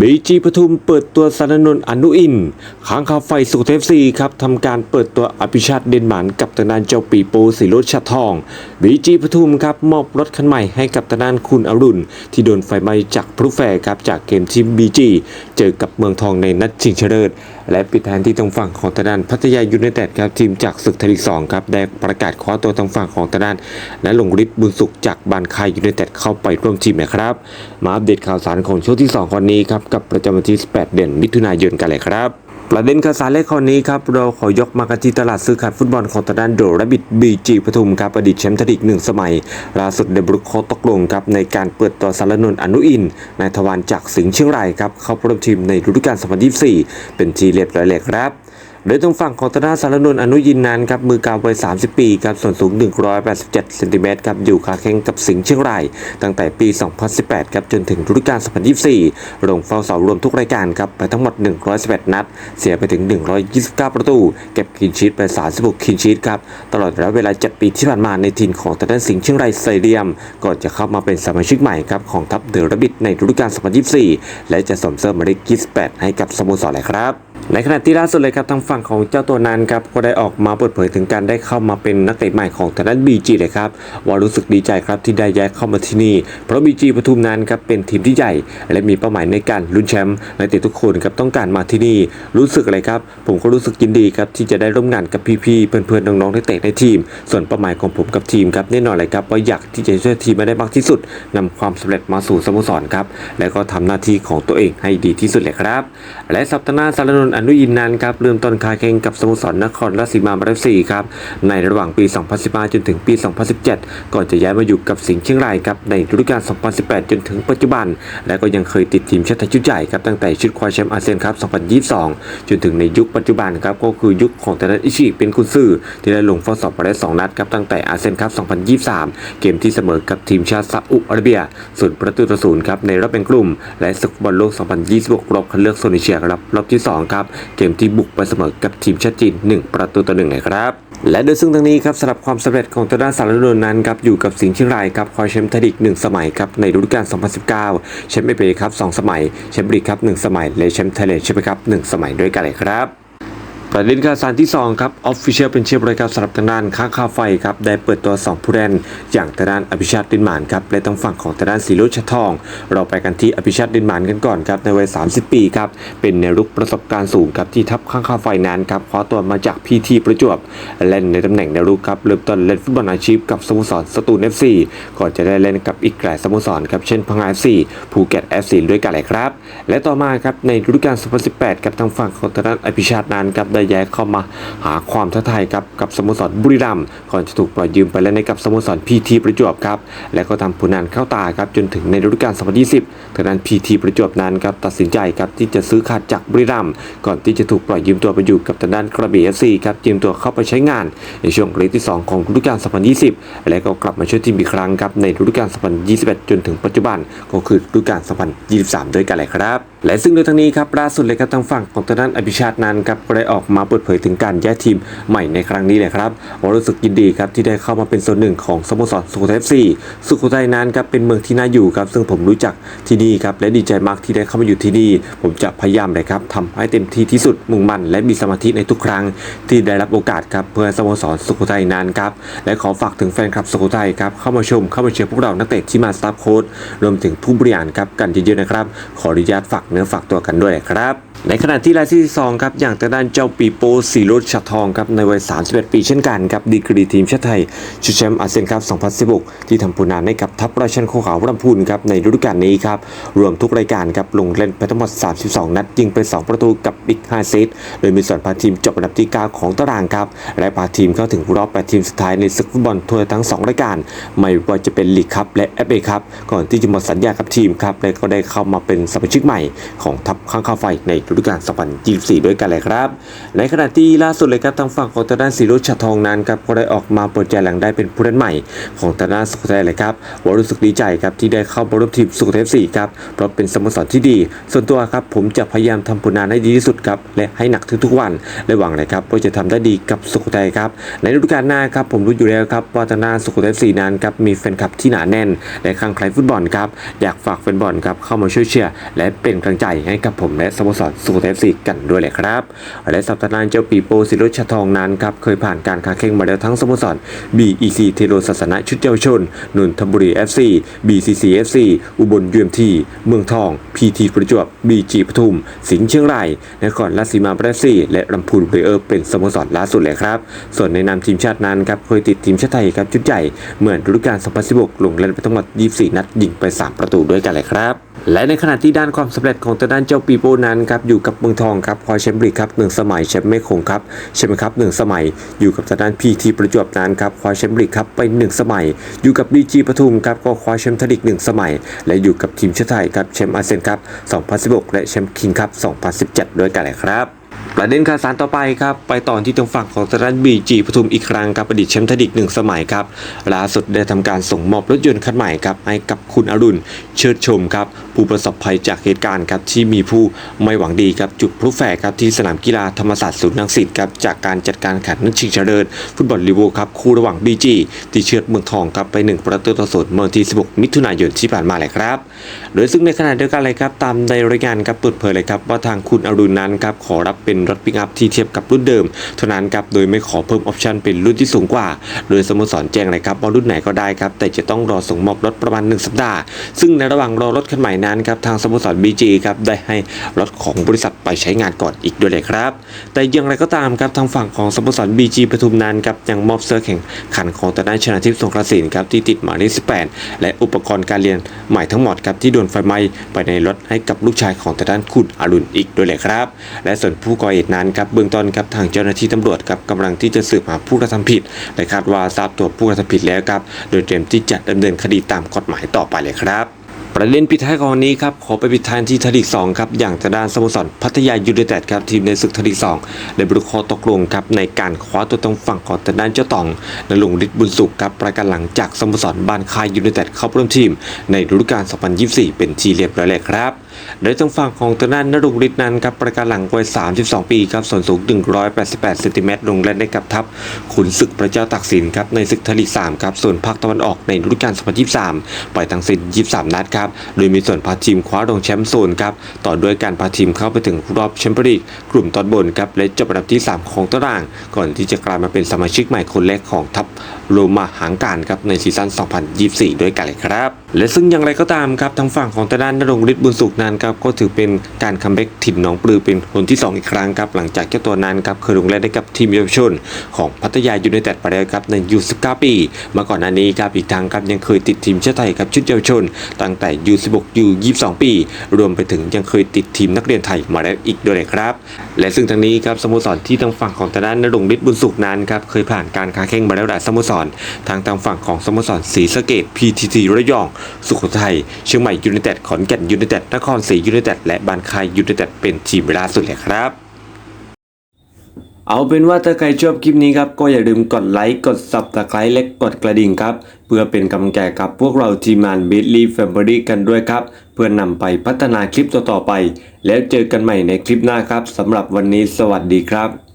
บีจีปทุมเปิดตัวสารนนอนุอินทร์ค้างคาวไฟสุเทพซีครับทำการเปิดตัวอภิชาติเดนมานกับตนานเจ้าปีโปสีรจน์ชาทองบีจีปทุมครับมอบรถคันใหม่ให้กับตนานคุณอรุณ ที่โดนไฟไหม้จากพลุแฟร์ครับจากเกมทีมบีจีเจอกับเมืองทองในนัดชิงชนะเลิศและปิดท้ายที่ตรงฝั่งของตนานพัทยายูไนเต็ดครับทีมจากศึกไทยลีกสองครับได้ประกาศคว้าตัวทางฝั่งของตนานและลงฤทธิ์บุญสุขจากบานคายยูไนเต็ดเข้าไปร่วมทีมนะครับ มาอัปเดตข่าวสารของช่วงที่สองคนนี้ครับกับประจำวันที่ 18 เดือนมิถุนายนกันเลยครับประเด็นข่าวสารเลขข้อนี้ครับ เราขอยกมากันที่ตลาดซื้อขายฟุตบอลของตะด้านโดรบิดบีจีปทุมครับอดีตแชมป์ทลีกหนึ่งสมัย ล่าสุดเดบรุกโคตกลงครับในการเปิดตัวสารนนอนุอินนายทวารจากสิงห์เชียงรายครับเข้าร่วมทีมในฤดูกาล2024 เป็นทีเรียบร้อยเลยครับ โดยตรงฝั่งของตนาสารนนท์อนุยินนั้นครับมือกาววัย 30 ปีครับส่วนสูง 187เซนติเมตรครับอยู่ขาแข้งกับสิงห์เชียงราย ตั้งแต่ปี 2018ครับจนถึงฤดูกาล 2024 ลงเฝ้าเสารวมทุกรายการครับไปทั้งหมด 111 นัด เสียไปถึง 129 ประตู เก็บคินชีตไป 36คินชีตครับตลอดระยะเวลา 7 ปีที่ผ่านมาในทีมของตนาสิงห์เชียงรายไซเดียม ก่อนจะเข้ามาเป็นสมาชิกใหม่ครับของทัพเดอะระบิดในฤดูกาล 2024 และจะสมเสริมมาเลข28 ให้กับสโมสรเลยครับ ในขณะที่ล่าสุดเลยครับทางฝั่งของเจ้าตัวนั้นครับก็ได้ออกมาเปิดเผยถึงการได้เข้ามาเป็นนักเตะใหม่ของทางด้านบีจีเลยครับว่ารู้สึกดีใจครับที่ได้ย้ายเข้ามาที่นี่ เพราะบีจีปทุมนั้นครับเป็นทีมที่ใหญ่ และมีเป้าหมายในการลุ้นแชมป์นักเตะทุกคนครับต้องการมาที่นี่ รู้สึกอะไรครับ ผมก็รู้สึกยินดีครับที่จะได้ร่วมงานกับพี่ๆเพื่อนๆน้องๆนักเตะในทีม ส่วนเป้าหมายของผมกับทีมครับแน่นอนเลยครับว่าอยากที่จะช่วยทีมมาได้มากที่สุดนำความสำเร็จมาสู่สโมสรครับและก็ทำหน้าที่ของตัวเองให้ดีที่สุดเลยครับ และสัปดาห์สารนนอนุยินนั้นครับเริ่มต้นคาแข่งกับสโมสรนครราชสีมาบรัสีครับในระหว่างปี 2015 จนถึงปี 2017 ก่อนจะย้ายมาอยู่กับสิงห์เชียงรายครับในฤดูกาล 2018 จนถึงปัจจุบัน และก็ยังเคยติดทีมชาติไทยชุดใหญ่ครับตั้งแต่ชุดคว้าแชมป์อาเซียนครับ 2022 จนถึงในยุคปัจจุบันครับก็คือยุคของแต่ละอิชิเป็นคุณซื่อที่ได้ลงเฝ้าสอบมาได้สองนัดครับตั้งแต่อาเซียนครับ 2023 เกมที่เสมอกับทีมชาติซาอุอาระเบียส่วนประตูต่อศูนย์ครับในรอบเป็นกลุ่ม และศึกบอลโลก 2026 รอบคัดเลือกโซนเอเชียครับรอบที่สองครับเกมที่บุกไปเสมอกับทีมชาติจีน 1 ประตูต่อหนึ่งนะครับและโดยซึ่งทั้งนี้ครับสำหรับความสำเร็จของตัวด้านสารนนนั้นครับอยู่กับสิงห์เชียงรายครับคอยแชมป์ไทยลีกหนึ่งสมัยครับในฤดูกาล 2019 แชมป์เอเปครับสองสมัย แชมป์ลีกครับหนึ่งสมัย และแชมป์ไทยแลนด์แชมป์ครับหนึ่งสมัยด้วยกันเลยครับ ประเด็นข่าวสารที่ 2 ครับออฟฟิเชียลเป็นเชียบรายการสำหรับทางด้านค้าค่าไฟครับได้เปิดตัว 2 ผู้เล่นอย่างทางด้านอภิชาติดินหมานครับและทางฝั่งของทางด้านสีโรชทอง เราไปกันที่อภิชาติดินหมานกันก่อนครับในวัย 30 ปีครับเป็นแนวรุกประสบการณ์สูงครับที่ทัพข้าค่าไฟนั้นครับคว้าตัวมาจากพีทีประจวบเล่นในตำแหน่งแนวรุกครับเริ่มต้นเล่นฟุตบอลอาชีพกับสโมสรสตูลเอฟซีก่อนจะได้เล่นกับอีกหลายสโมสรครับเช่นพังงาเอฟซีภูเก็ตเอฟซีด้วยกันเลยครับและต่อมาครับในฤดูกาล 2018 กับทางฝั่งของทางด้านอภิชาตินั้นครับได้แย้เข้ามาหาความท้าทายครับกับสโมสรบุรีรัมย์ก่อนจะถูกปล่อยยืมไปเล่นในกับสโมสรพีทีประจวบครับและก็ทำผลงานเข้าตาครับจนถึงในฤดูกาล 2020ทางด้านพีทีประจวบนั้นครับตัดสินใจครับที่จะซื้อขาดจากบุรีรัมย์ก่อนที่จะถูกปล่อยยืมตัวไปอยู่กับทางด้านกระบี่เอฟซีครับยืมตัวเข้าไปใช้งาน ในช่วงฤดูที่ 2 ของฤดูกาล 2020 และก็กลับมาช่วยทีมอีกครั้งครับในฤดูกาล 2021 จนถึงปัจจุบันก็คือฤดูกาล 2023 ด้วยกันเลยครับ และซึ่งโดยทั้งนี้ครับล่าสุดเลยครับทางฝั่งของทางด้านอภิชาตินั้นครับก็ได้ออกมาเปิดเผยถึงการย้ายทีมใหม่ในครั้งนี้เลยครับว่ารู้สึกยินดีครับที่ได้เข้ามาเป็นส่วนหนึ่งของสโมสรสุโขทัยเอฟซีสุโขทัยนั้นครับเป็นเมืองที่น่าอยู่ครับซึ่งผมรู้จักที่นี่ครับและดีใจมากที่ได้เข้ามาอยู่ที่นี่ ผมจะพยายามเลยครับทำให้เต็มที่ที่สุดมุ่งมั่นและมีสมาธิในทุกครั้ง ที่ได้รับโอกาสครับเพื่อสโมสรสุโขทัยนั้นครับและขอฝากถึงแฟนคลับสุโขทัยครับเข้ามาชมเข้ามาเชียร์พวกเรานักเตะที่มาสตาฟโค้ดรวมถึงผู้บริหารครับกันเยอะๆนะครับขออนุญาตฝากเนื้อฝากตัวกันด้วยครับในขณะที่รายที่ 2 ครับ อย่างทางด้านเจ้าปีโป้สีโรดชัดทองครับ ในวัย 31 ปีเช่นกันครับ ดีกรีทีมชาติไทยชุดแชมป์อาเซียนครับ 2016 ที่ทำผลงานให้กับทัพราชันโคขาวลำพูนครับ ในฤดูกาลนี้ครับ รวมทุกรายการครับ ลงเล่นไปทั้งหมด 32 นัด ยิงไป 2 ประตูกับอีก 5 เซต โดยมีส่วนพาทีมจบอันดับที่ 9 ของตารางครับ และพาทีมเข้าถึงรอบ 8 ทีมสุดท้ายในศึกฟุตบอลทั่วทั้ง 2 รายการ ไม่ว่าจะเป็นลีกคัพและเอฟเอคัพก่อนที่จะหมดสัญญากับทีมครับ และก็ได้เข้ามาเป็นสมาชิกใหม่ของทัพข้างข้าไฟในฤดูกาล2024 ด้วยกันเลยครับ ในขณะที่ล่าสุดเลยครับทางฝั่งของทางด้านสีรุชทองนั้นครับก็ได้ออกมาเปิดใจหลังได้เป็นผู้เล่นใหม่ ของทางด้านสุโขทัยเลยครับว่ารู้สึกดีใจครับที่ได้เข้ามาร่วมทีมสุโขทัย FC ครับเพราะเป็นสโมสรที่ดี ส่วนตัวครับผมจะพยายามทำผลงานให้ดีที่สุดครับและให้หนักทุกๆวันและหวังเลยครับว่าจะทำได้ดีกับสุโขทัยครับในฤดูกาลหน้าครับผมรู้อยู่แล้วครับว่าทางด้านสุโขทัย FC นั้นครับมีแฟนคลับที่หนาแน่นและคลั่งไคล้ฟุตบอลครับอยากฝากแฟนบอลครับเข้ามาช่วยเชียร์และเป็นกำลังใจให้กับผมและสโมสรสุโขทัย FC กันด้วยเลยครับ และสัปดาห์หน้าเจ้าปีโป้ศิรุชทองนั้นครับเคยผ่านการค้าแข่งมาแล้วทั้งสโมสร BEC เทโรศาสนะชุดเยาวชนนนทบุรี FC BCC FC อุบล UMT เมืองทอง PT ประจวบ BG ปทุม สิงห์เชียงรายนครราชสีมาบรัสซีและลำพูนเบเออร์เป็นสโมสรล่าสุดเลยครับ ส่วนในนามทีมชาตินั้นครับเคยติดทีมชาติไทยครับชุดใหญ่เหมือนฤดูกาล2016ลงเล่นไปทั้งหมด 24 นัดยิงไป 3 ประตูด้วยกันเลยครับและในขณะที่ด้านความสำเร็จของตะด้านเจ้าปีโป้นั้นครับอยู่กับเมืองทองครับคว้าแชมป์ลีกครับหนึ่งสมัยแชมป์ไม่คงครับแชมป์ครับหนึ่งสมัย อยู่กับตะด้านพีทีประจวบนั้นครับคว้าแชมป์ลีกครับไปหนึ่งสมัย อยู่กับดีจีปทุมครับก็คว้าแชมป์ทลิกหนึ่งสมัย และอยู่กับทีมชาติไทยครับแชมป์อาเซียนครับ 2016 และแชมป์คิงครับ 2017 ด้วยกันเลยครับ ประเด็นข่าวสารต่อไปครับไปต่อที่ตรงฝั่งของตลาดบีจีปทุมอีกครั้งครับอดีตแชมป์ทยลีกหนึ่งสมัยครับล่าสุดได้ทำการส่งมอบรถยนต์คันใหม่ครับให้กับคุณอรุณเชิดชมครับผู้ประสบภัยจากเหตุการณ์ครับที่มีผู้ไม่หวังดีครับจุดพลุแฟร์ครับที่สนามกีฬาธรรมศาสตร์ศูนย์รังสิตครับจากการจัดการแข่งนัดชิงชนะเลิศฟุตบอลลีโวครับคู่ระหว่างบีจีที่เชือดเมืองทองครับไปหนึ่งประตูต่อศูนย์เมื่อที่ 16 มิถุนายนที่ผ่านมาเลยครับโดยซึ่งในขณะเดียวกันเลยครับตามในรายงานครับเปิดเผยเลยครับว่าทางคุณอรุณนั้นครับขอรับเป็นรถปิกอัพที่เทียบกับรุ่นเดิม เท่านั้นครับโดยไม่ขอเพิ่มออปชันเป็นรุ่นที่สูงกว่า โดยสโมสรแจ้งเลยครับว่ารุ่นไหนก็ได้ครับแต่จะต้องรอส่งมอบรถประมาณ 1 สัปดาห์ ซึ่งในระหว่างรอรถคันใหม่นั้นครับทางสโมสร BG ครับได้ให้รถของบริษัทไปใช้งานก่อนอีกด้วยเลยครับ แต่อย่างไรก็ตามครับทางฝั่งของสโมสร BG ปทุมนั้นครับยังมอบเสื้อแข่งขันของตาด้านชนะทิพย์สงกรานต์ครับที่ติดหมายเลข18 และอุปกรณ์การเรียนใหม่ทั้งหมดครับที่โดนไฟไหม้ไปในรถให้กับลูกชายของตาด้านคุณอรุณอีกด้วยเลยครับ และส่วนผู้ก่อเหตุนั้นครับเบื้องต้นครับทางเจ้าหน้าที่ตำรวจครับกำลังที่จะสืบหาผู้กระทำผิดและคาดว่าทราบตัวผู้กระทำผิดแล้วครับ โดยเตรียมที่จะดำเนินคดีตามกฎหมายต่อไปเลยครับ ประเด็นปิดท้ายของวันนี้ครับขอไปปิดท้ายที่ทลีกสองครับอย่างทางด้านสโมสรพัทยายูไนเต็ดครับทีมในศึกทลีกสองได้บรุคอตกลงครับในการคว้าตัวตรงฝั่งของทางด้านเจ้าตองนลุงฤทธิ์บุญสุขครับประกันหลังจากสโมสรบานคายยูไนเต็ดเข้าร่วมทีม ในฤดูกาล 2024 เป็นทีเรียบร้อยแล้วครับโดยทางฝั่งของทางด้านนรงฤทธิ์นั้นครับประกันหลังวัย 32 ปีครับส่วนสูง 188เซนติเมตรลงเล่นได้กับทัพขุนศึกพระเจ้าตากสินครับในศึกทลีก3ครับส่วนภาคตะวันออกในฤดูกาล 2023 ไปทั้งสิ้น 23 นัดครับโดยมีส่วนพาทีมคว้ารองแชมป์โซนครับ ต่อด้วยการพาทีมเข้าไปถึงรอบแชมเปี้ยนลีกกลุ่มตอนบนครับ และจบอันดับที่ 3 ของตาราง ก่อนที่จะกลายมาเป็นสมาชิกใหม่คนแรกของทัพโรมาหางการครับในซีซั่น 2024 ด้วยกันเลยครับ และซึ่งอย่างไรก็ตามครับทางฝั่งของตาด้านนรงฤทธิ์บุญสุขนั้นครับก็ถือเป็นการคัมแบ็กถิ่นหนองปลือเป็นคนที่ 2 อีกครั้งครับหลังจากเจ้าตัวนั้นครับเคยลงเล่นได้กับทีมเยาวชน ของพัทยายูไนเต็ดไปแล้วครับในยู19ปีมาก่อนหน้านี้ครับอีกทางครับยังเคยติดทีมชาติไทยครับชุดเยาวชน ตั้งแต่ยู16ยู22ปี รวมไปถึงยังเคยติดทีมนักเรียนไทยมาแล้วอีกด้วยครับและซึ่งทางนี้ครับสโมสรที่ทางฝั่งของตาด้านนรงฤทธิ์บุญสุขนั้นครับเคยผ่านการค้าแข่งมาแล้วหลายสโมสรทางทางฝั่งของสโมสรศรีสะเกด PTT ระยองสุโขทัยเชียงใหม่ยูไนเต็ดขอนแก่นยูไนเต็ดนครศรียูไนเต็ดและบานคายยูไนเต็ดเป็นทีมเวลาสุดเลยครับเอาเป็นว่าถ้าใครชอบคลิปนี้ครับ ก็อย่าลืมกดไลค์ กด subscribe และกดกระดิ่งครับ เพื่อเป็นกำลังใจกับพวกเราทีมงาน b i t l y Family กันด้วยครับ เพื่อนนำไปพัฒนาคลิปต่อๆไป แล้วเจอกันใหม่ในคลิปหน้าครับสำหรับวันนี้สวัสดีครับ